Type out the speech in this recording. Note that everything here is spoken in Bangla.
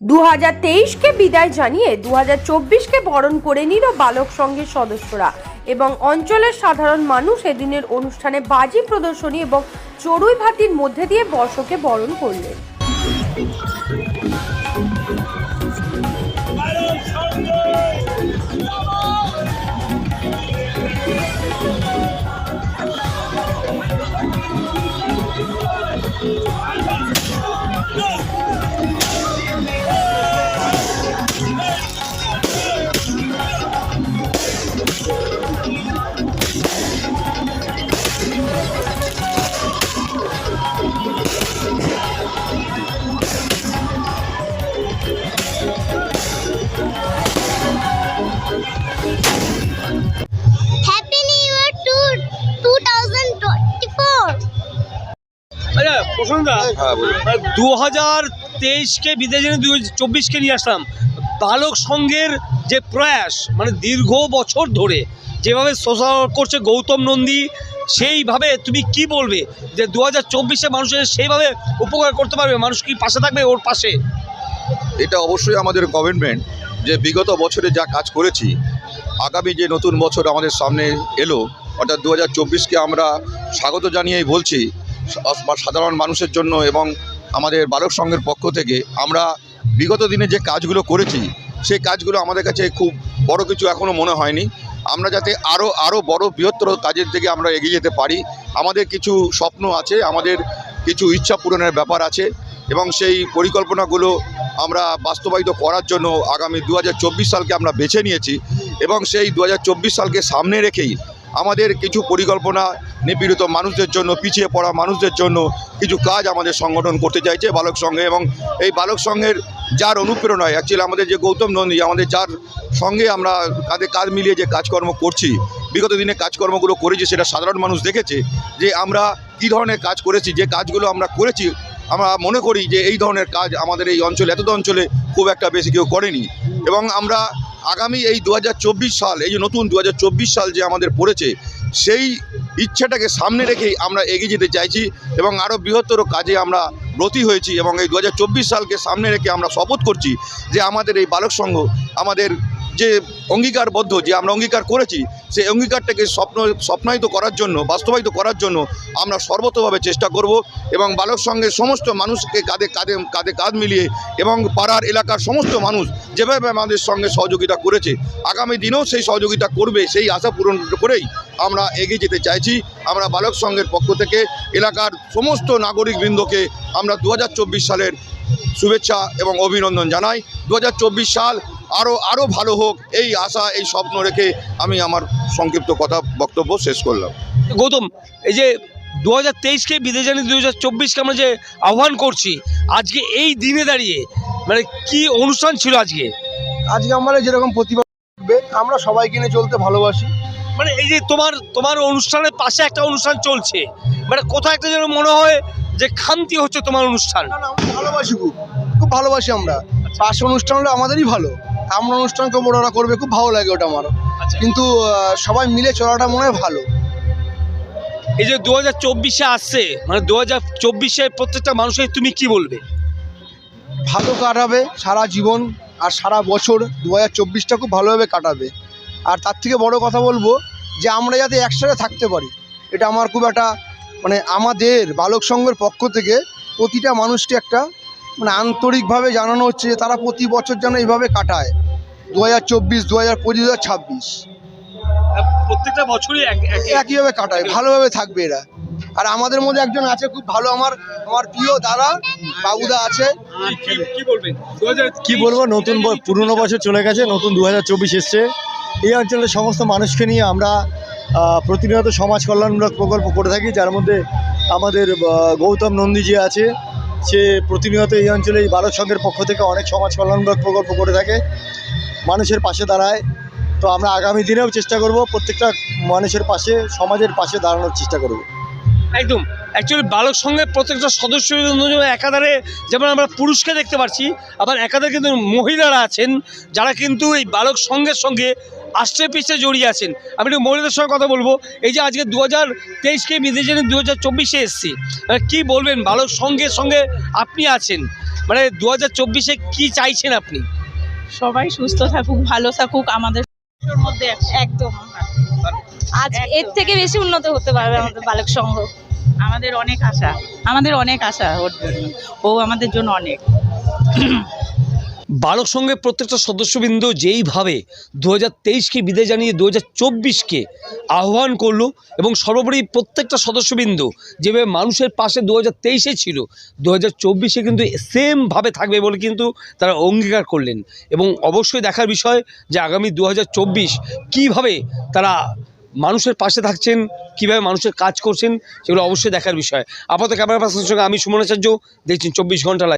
দু হাজার তেইশকে বিদায় জানিয়ে দু হাজার চব্বিশকে বরণ করে নিল বালক সংঘের সদস্যরা এবং অঞ্চলের সাধারণ মানুষ এদিনের অনুষ্ঠানে বাজি প্রদর্শনী এবং চড়ুই ভাতির মধ্যে দিয়ে বর্ষকে বরণ করলেন। Happy New Year to 2024. আচ্ছা হ্যাঁ দু হাজার তেইশকে বিদেশ দু চব্বিশকে নিয়ে আসলাম। বালক সংঘের যে প্রয়াস মানে দীর্ঘ বছর ধরে যেভাবে সোশ্যাল করছে গৌতম নন্দী সেইভাবে তুমি কি বলবে? যে দু হাজার চব্বিশে মানুষের সেইভাবে উপকার করতে পারবে? মানুষ কি পাশে থাকবে? ওর পাশে? এটা অবশ্যই আমাদের গভর্নমেন্ট যে বিগত বছরে যা কাজ করেছি, আগামী যে নতুন বছর আমাদের সামনে এলো, অর্থাৎ দু হাজার আমরা স্বাগত জানিয়েই বলছি সাধারণ মানুষের জন্য এবং আমাদের বালক সংঘের পক্ষ থেকে আমরা বিগত দিনে যে কাজগুলো করেছি, সেই কাজগুলো আমাদের কাছে খুব বড় কিছু এখনও মনে হয়নি। আমরা যাতে আরও আরও বড়, বৃহত্তর কাজের দিকে আমরা এগিয়ে যেতে পারি, আমাদের কিছু স্বপ্ন আছে, আমাদের কিছু ইচ্ছা পূরণের ব্যাপার আছে। এবং সেই পরিকল্পনাগুলো আমরা বাস্তবায়িত করার জন্য আগামী দু হাজার চব্বিশ সালকে আমরা বেছে নিয়েছি এবং সেই দু হাজার চব্বিশ সালকে সামনে রেখেই আমাদের কিছু পরিকল্পনা নিপীড়িত মানুষদের জন্য, পিছিয়ে পড়া মানুষদের জন্য কিছু কাজ আমাদের সংগঠন করতে চাইছে বালক সংঘে এবং এই বালক সংঘের যার অনুপ্রেরণায় অ্যাকচুয়ালি আমাদের যে গৌতম নন্দী, আমাদের যার সঙ্গে আমরা কাঁধে কাঁধ মিলিয়ে যে কাজকর্ম করছি, বিগত দিনে কাজকর্মগুলো করেছি সেটা সাধারণ মানুষ দেখেছে যে আমরা কী ধরনের কাজ করেছি, যে কাজগুলো আমরা করেছি আমরা মনে করি যে এই ধরনের কাজ আমাদের এই অঞ্চলে এত অঞ্চলে খুব একটা বেশি কেউ করেনি। এবং আমরা আগামী এই দু হাজার চব্বিশ সাল, এই যে নতুন দু হাজার চব্বিশ সাল যে আমাদের পড়েছে, সেই ইচ্ছাটাকে সামনে রেখেই আমরা এগিয়ে যেতে চাইছি এবং আরও বৃহত্তর কাজে আমরা ব্রতী হয়েছি এবং এই দু হাজার চব্বিশ সালকে সামনে রেখে আমরা শপথ করছি যে আমাদের এই বালক সংঘ, আমাদের যে অঙ্গীকারবদ্ধ, যে আমরা অঙ্গীকার করেছি সেই অঙ্গীকারটাকে স্বপ্ন, স্বপ্নায়িত করার জন্য, বাস্তবায়িত করার জন্য আমরা সর্বতভাবে চেষ্টা করব এবং বালক সংঘের সমস্ত মানুষকে কাঁধে কাঁধে কাঁধে কাঁধ মিলিয়ে এবং পাড়ার এলাকার সমস্ত মানুষ যেভাবে আমাদের সঙ্গে সহযোগিতা করেছে, আগামী দিনেও সেই সহযোগিতা করবে, সেই আশা পূরণ করেই আমরা এগিয়ে যেতে চাইছি। আমরা বালক সংঘের পক্ষ থেকে এলাকার সমস্ত নাগরিকবৃন্দকে আমরা দু হাজার চব্বিশ সালের শুভেচ্ছা এবং অভিনন্দন জানাই। দু হাজার চব্বিশ সাল আরও আরও ভালো হোক এই আশা এই স্বপ্ন রেখে আমি আমার সংক্ষিপ্ত কথা বক্তব্য শেষ করলাম। গৌতম এই যে দু হাজার তেইশকে বিদেশ জানি দু হাজার চব্বিশকে আমরা যে আহ্বান করছি আজকে এই দিনে দাঁড়িয়ে মানে কি অনুষ্ঠান ছিল আজকে? আজকে আমরা যেরকম প্রতিভা থাকবে আমরা সবাইকে নিয়ে চলতে ভালোবাসি। মানে এই যে তোমার তোমার অনুষ্ঠানের পাশে একটা অনুষ্ঠান চলছে মানে কোথাও একটা যেন মনে হয় যে খামতি হচ্ছে তোমার অনুষ্ঠান। ভালোবাসি খুব। খুব ভালোবাসি আমরা। পাশে অনুষ্ঠান হলে আমাদেরই ভালো। আমরা অনুষ্ঠান অনুষ্ঠানকে বড়রা করবে খুব ভালো লাগে ওটা আমার আচ্ছা। কিন্তু সবাই মিলে চলাটা মনে হয় ভালো। এই যে দু হাজার চব্বিশে আসছে মানে দু হাজার চব্বিশে প্রত্যেকটা মানুষের তুমি কি বলবে? ভালো কাটাবে সারা জীবন আর সারা বছর দু হাজার চব্বিশটা খুব ভালোভাবে কাটাবে। আর তার থেকে বড় কথা বলব যে আমরা যাতে একসাথে থাকতে পারি এটা আমার খুব একটা মানে আমাদের বালক সংঘের পক্ষ থেকে প্রতিটা মানুষকে একটা মানে আন্তরিকভাবে জানানো হচ্ছে যে তারা প্রতি বছর যেন এইভাবে কাটায়। দু হাজার চব্বিশ দু হাজার পঁচিশ দু হাজার ছাব্বিশ প্রত্যেকটা বছরই এক- এক- একইভাবে কাটায় ভালোভাবে থাকবে এরা। আর আমাদের মধ্যে একজন আছে খুব ভালো আমার আমার প্রিয় দাদা বাবুদা আছে। কি- বলব নতুন পুরনো বছর চলে গেছে নতুন দু হাজার চব্বিশ এসছে। এই অঞ্চলের সমস্ত মানুষকে নিয়ে আমরা প্রতিনিয়ত সমাজ কল্যাণমূলক প্রকল্প করে থাকি যার মধ্যে আমাদের গৌতম নন্দীজি আছে সে প্রতিনিয়ত এই অঞ্চলে এই বালক সংঘের পক্ষ থেকে অনেক সমাজ কল্যাণমূলক প্রকল্প করে থাকে, মানুষের পাশে দাঁড়ায়। তো আমরা আগামী দিনেও চেষ্টা করব প্রত্যেকটা মানুষের পাশে, সমাজের পাশে দাঁড়ানোর চেষ্টা করব। একদম। অ্যাকচুয়ালি বালক সঙ্গে প্রত্যেকটা সদস্য একাধারে, যেমন আমরা পুরুষকে দেখতে পাচ্ছি আবার একাধারে কিন্তু মহিলারা আছেন, যারা কিন্তু এই বালক সঙ্গের সঙ্গে আষ্টে পিষ্টে জড়িয়ে আছেন। আমি একটু মহিলাদের সঙ্গে কথা বলব। এই যে আজকে দু হাজার তেইশকে বিদেশে দু হাজার চব্বিশে এসছি। কী বলবেন ভালো সঙ্গে সঙ্গে আপনি আছেন। মানে দু হাজার চব্বিশে কী চাইছেন আপনি? সবাই সুস্থ থাকুক ভালো থাকুক আমাদের মধ্যে একদম আজ এর থেকে বেশি উন্নত হতে পারবে আমাদের বালক সংঘ। আমাদের অনেক আশা। আমাদের অনেক আশা ওর জন্য। ও আমাদের জন্য অনেক। বালক সঙ্গে প্রত্যেকটা সদস্যবৃন্দ যেইভাবে দু হাজার তেইশকে বিদায় জানিয়ে দু হাজার চব্বিশকে আহ্বান করল এবং সর্বোপরি প্রত্যেকটা সদস্যবৃন্দ যেভাবে মানুষের পাশে দু হাজার তেইশে ছিল, দু হাজার চব্বিশে কিন্তু সেমভাবে থাকবে বলে কিন্তু তারা অঙ্গীকার করলেন। এবং অবশ্যই দেখার বিষয় যে আগামী দু হাজার চব্বিশ কীভাবে তারা মানুষের পাশে থাকছেন, কীভাবে মানুষের কাজ করছেন, সেগুলো অবশ্যই দেখার বিষয়। আপাতত ক্যামেরা পার্সনের সঙ্গে আমি সুমনাচার্য দেখছেন চব্বিশ ঘণ্টা লাইভ